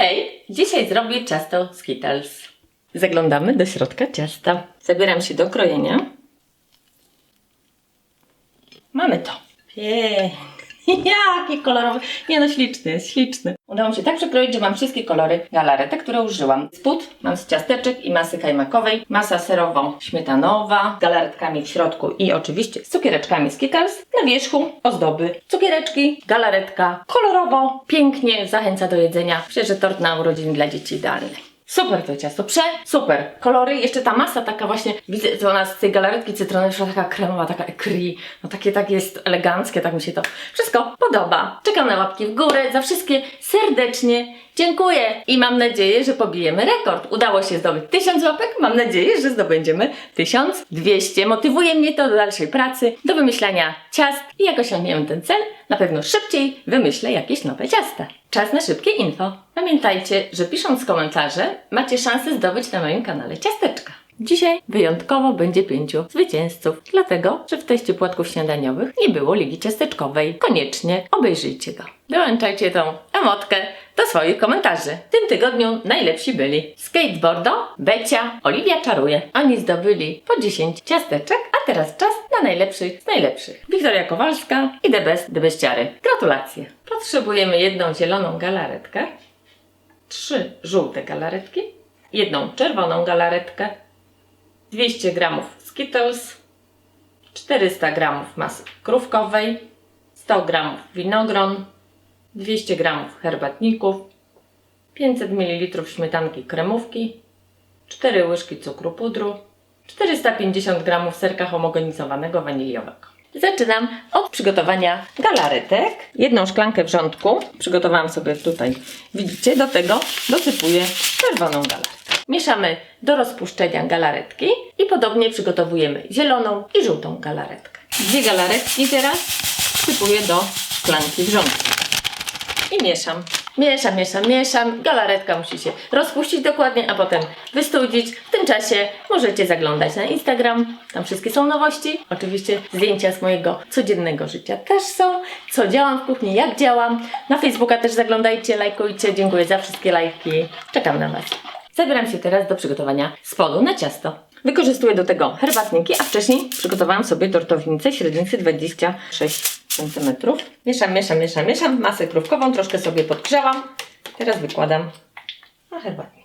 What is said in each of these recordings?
Hej, dzisiaj zrobię ciasto Skittles. Zaglądamy do środka ciasta. Zabieram się do krojenia. Mamy to. Pięknie. Jaki kolorowy. Nie no, śliczny jest, śliczny. Udało mi się tak przekroić, że mam wszystkie kolory galaretek, które użyłam. Spód mam z ciasteczek i masy kajmakowej, masa serowo-śmietanowa, z galaretkami w środku i oczywiście z cukiereczkami Skittles. Na wierzchu ozdoby, cukiereczki, galaretka, kolorowo, pięknie, zachęca do jedzenia. Myślę, że tort na urodziny dla dzieci idealny. Super to ciasto, prze, super. Kolory, jeszcze ta masa taka właśnie, widzę, że ona z tej galaretki cytrynowej wyszła taka kremowa, taka ekri. No takie, tak jest eleganckie, tak mi się to wszystko podoba. Czekam na łapki w górę, za wszystkie serdecznie dziękuję i mam nadzieję, że pobijemy rekord. Udało się zdobyć 1000 łapek, mam nadzieję, że zdobędziemy 1200. Motywuje mnie to do dalszej pracy, do wymyślania ciast i jak osiągniemy ten cel, na pewno szybciej wymyślę jakieś nowe ciasta. Czas na szybkie info. Pamiętajcie, że pisząc komentarze macie szansę zdobyć na moim kanale ciasteczka. Dzisiaj wyjątkowo będzie pięciu zwycięzców, dlatego, że w teście płatków śniadaniowych nie było ligi ciasteczkowej. Koniecznie obejrzyjcie go. Dołączajcie tą emotkę do swoich komentarzy. W tym tygodniu najlepsi byli Skateboardo, Becia, Oliwia Czaruje. Oni zdobyli po 10 ciasteczek, a teraz czas na najlepszych z najlepszych. Wiktoria Kowalska i The Best The Beściary. Gratulacje! Potrzebujemy jedną zieloną galaretkę, trzy żółte galaretki, jedną czerwoną galaretkę, 200 g Skittles, 400 g masy krówkowej, 100 g winogron, 200 g herbatników, 500 ml śmietanki kremówki, 4 łyżki cukru pudru, 450 g serka homogenizowanego waniliowego. Zaczynam od przygotowania galaretek. Jedną szklankę wrzątku przygotowałam sobie tutaj. Widzicie, do tego dosypuję czerwoną galaretkę. Mieszamy do rozpuszczenia galaretki i podobnie przygotowujemy zieloną i żółtą galaretkę. Dwie galaretki teraz wsypuję do szklanki wrzątku i mieszam. Mieszam, mieszam, mieszam. Galaretka musi się rozpuścić dokładnie, a potem wystudzić. W tym czasie możecie zaglądać na Instagram. Tam wszystkie są nowości. Oczywiście zdjęcia z mojego codziennego życia też są. Co działam w kuchni, jak działam. Na Facebooka też zaglądajcie, lajkujcie. Dziękuję za wszystkie lajki. Czekam na Was. Zabieram się teraz do przygotowania spodu na ciasto. Wykorzystuję do tego herbatniki, a wcześniej przygotowałam sobie tortownicę średnicy 26 cm. Mieszam, mieszam, mieszam, mieszam. Masę krówkową troszkę sobie podgrzałam. Teraz wykładam na herbatniki.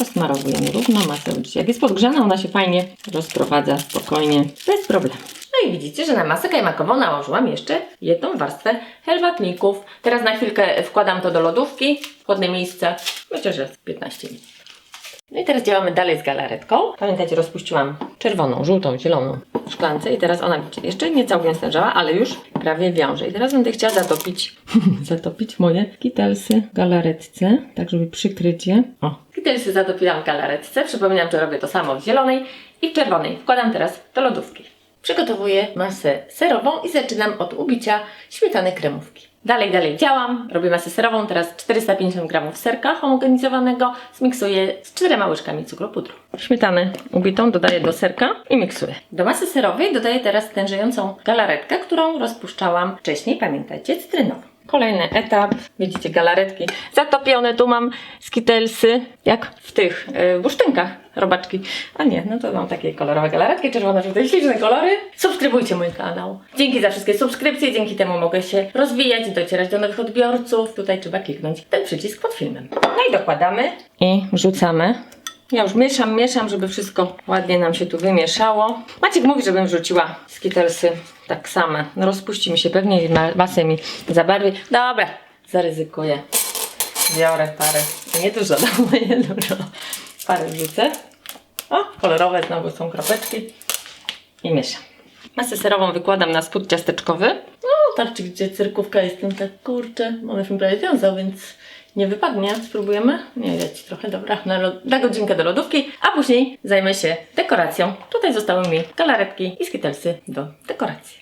Rozmarowujemy równo masę. Jak jest podgrzana, ona się fajnie rozprowadza spokojnie, bez problemu. No i widzicie, że na masę kajmakową nałożyłam jeszcze jedną warstwę herbatników. Teraz na chwilkę wkładam to do lodówki, chłodne miejsce, myślę, że z 15 minut. No i teraz działamy dalej z galaretką. Pamiętajcie, rozpuściłam czerwoną, żółtą, zieloną szklance i teraz ona widzicie, jeszcze nie całkiem stężała, ale już prawie wiąże. I teraz będę chciała zatopić, zatopić moje kitelsy w galaretce, tak żeby przykryć je. O. Kitelsy zatopiłam w galaretce. Przypominam, że robię to samo w zielonej i w czerwonej. Wkładam teraz do lodówki. Przygotowuję masę serową i zaczynam od ubicia śmietany kremówki. Dalej, dalej działam, robię masę serową, teraz 450 g serka homogenizowanego, zmiksuję z czterema łyżkami cukru pudru. Śmietanę ubitą dodaję do serka i miksuję. Do masy serowej dodaję teraz tężejącą galaretkę, którą rozpuszczałam wcześniej, pamiętajcie, cytrynową. Kolejny etap, widzicie galaretki zatopione, tu mam skitelsy, jak w tych yy, bursztynkach robaczki. A nie, no to mam takie kolorowe galaretki, czerwone, żółte, śliczne kolory. Subskrybujcie mój kanał. Dzięki za wszystkie subskrypcje, dzięki temu mogę się rozwijać, docierać do nowych odbiorców. Tutaj trzeba kliknąć ten przycisk pod filmem. No i dokładamy i wrzucamy. Ja już mieszam, mieszam, żeby wszystko ładnie nam się tu wymieszało. Maciek mówi, żebym wrzuciła skitelsy tak same. No rozpuści mi się pewnie i ma- masę mi zabarwi. Dobra, zaryzykuję. Biorę parę. Nie dużo, no nie dużo. Parę wrzucę. O, kolorowe znowu są kropeczki. I mieszam. Masę serową wykładam na spód ciasteczkowy. No, patrzcie, gdzie cyrkówka jestem tak kurczę. One się prawie wiązał, więc nie wypadnie. Spróbujemy? Nie, leci trochę, dobra. Na, na godzinkę do lodówki, a później zajmę się dekoracją. Tutaj zostały mi galaretki i skitelsy do dekoracji.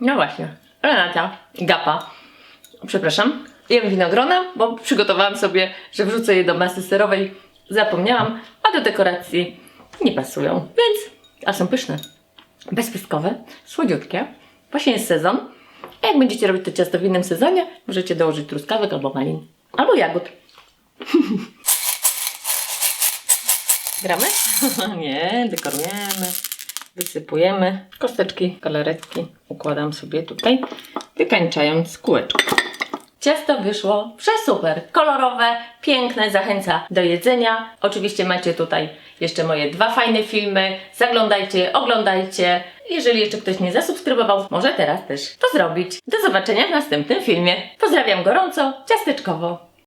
No właśnie, Renata, Gapa, przepraszam, jem winogrona, bo przygotowałam sobie, że wrzucę je do masy serowej. Zapomniałam, a do dekoracji nie pasują, więc, a są pyszne. Bezpystkowe, słodziutkie. Właśnie jest sezon. A jak będziecie robić to ciasto w innym sezonie, możecie dołożyć truskawek albo malin. Albo jagód. Gramy? Nie, dekorujemy. Wysypujemy kosteczki, galaretki. Układam sobie tutaj, wykańczając kółeczko. Ciasto wyszło przesuper, kolorowe, piękne, zachęca do jedzenia. Oczywiście macie tutaj jeszcze moje dwa fajne filmy. Zaglądajcie, oglądajcie. Jeżeli jeszcze ktoś nie zasubskrybował, może teraz też to zrobić. Do zobaczenia w następnym filmie. Pozdrawiam gorąco, ciasteczkowo.